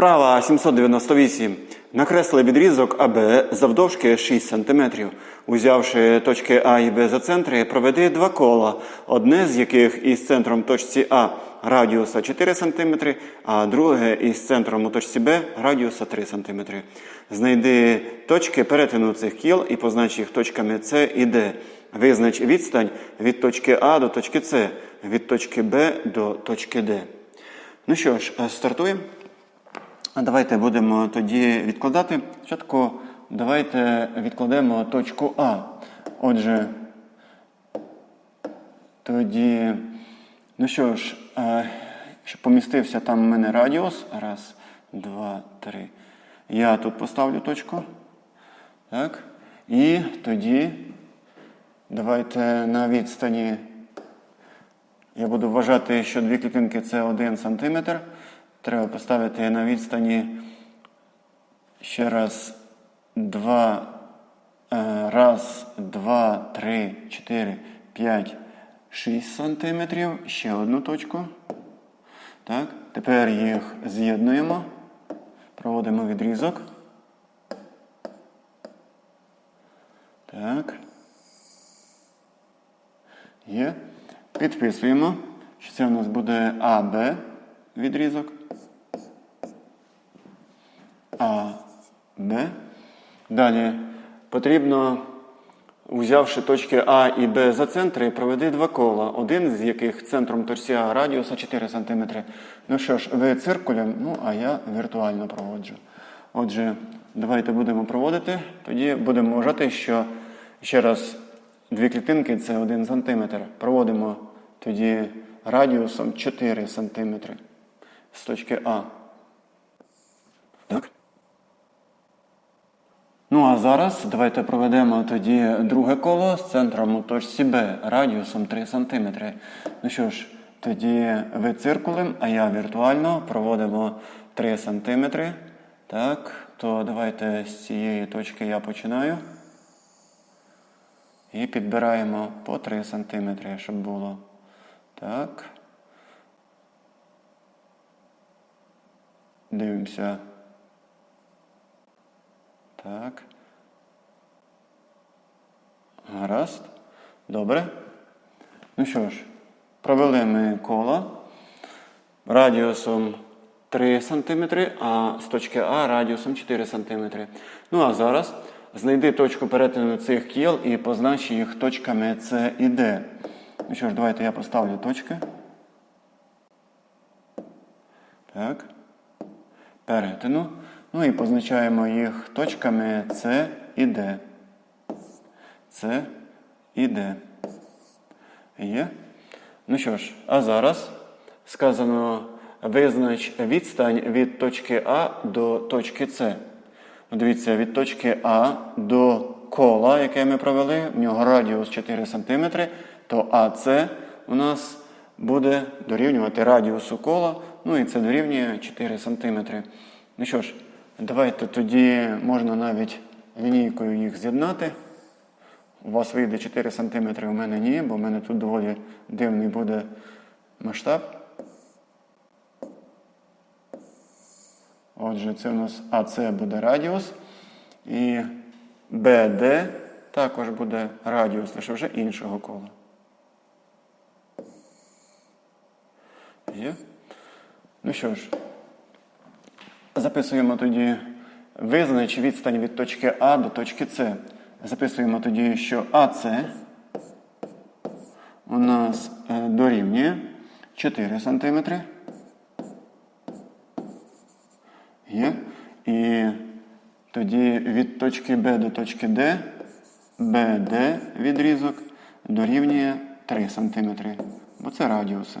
Вправа 798. Накресли відрізок АБ завдовжки 6 см. Узявши точки А і Б за центри, проведи два кола, одне з яких із центром точці А радіуса 4 см, а друге із центром у точці Б радіуса 3 см. Знайди точки перетину цих кіл і познач їх точками С і Д. Визнач відстань від точки А до точки С, від точки Б до точки Д. Ну що ж, е, стартуємо. Давайте будемо тоді відкладати. Спочатку давайте відкладемо точку А. Отже, тоді, ну що ж, е, щоб помістився там у мене радіус. Раз, два, три. Я тут поставлю точку. Так. І тоді давайте на відстані. Я буду вважати, що дві клітинки це 1 см. Треба поставити на відстані ще раз два, е, раз, два, три, чотири, п'ять, шість сантиметрів. Ще одну точку. Так. Тепер їх з'єднуємо. Проводимо відрізок. Так. Є. Підписуємо, що це у нас буде АБ відрізок. А, Б. Далі потрібно, взявши точки А і Б за центри, проведи два кола, один з яких центром торсія радіуса 4 см. Ну що ж, ви циркулем, ну а я віртуально проводжу. Отже, давайте будемо проводити. Тоді будемо вважати, що ще раз дві клітинки це 1 см. Проводимо тоді радіусом 4 см з точки А. Ну а зараз давайте проведемо тоді друге коло з центром у точці Б радіусом 3 см. Ну що ж, тоді ви циркулем, а я віртуально проводимо 3 см. Так, то давайте з цієї точки я починаю. І підбираємо по 3 см, щоб було. Так. Дивимося. Так. Гаразд. Добре. Ну що ж, провели ми коло радіусом 3 см, а з точки А радіусом 4 см. Ну а зараз знайди точку перетину цих кіл і познач їх точками С і Д. Ну що ж, давайте я поставлю точки. Так. Перетину. Ну і позначаємо їх точками С і Д. С і Д. Є. Ну що ж, а зараз сказано визнач відстань від точки А до точки С. Ну, Дивіться, від точки А до кола, яке ми провели, в нього радіус 4 см, то АС у нас буде дорівнювати радіусу кола, ну і це дорівнює 4 см. Ну що ж, давайте тоді можна навіть лінійкою їх з'єднати. У вас вийде 4 см, у мене ні, бо в мене тут доволі дивний буде масштаб. Отже, це у нас АС буде радіус. І БД також буде радіус, лише вже іншого кола. Є? Ну що ж, записуємо тоді визнач відстань від точки А до точки С. Записуємо тоді, що АС у нас е, дорівнює 4 см. Є. І тоді від точки Б до точки Д БД відрізок дорівнює 3 см. Бо це радіуси.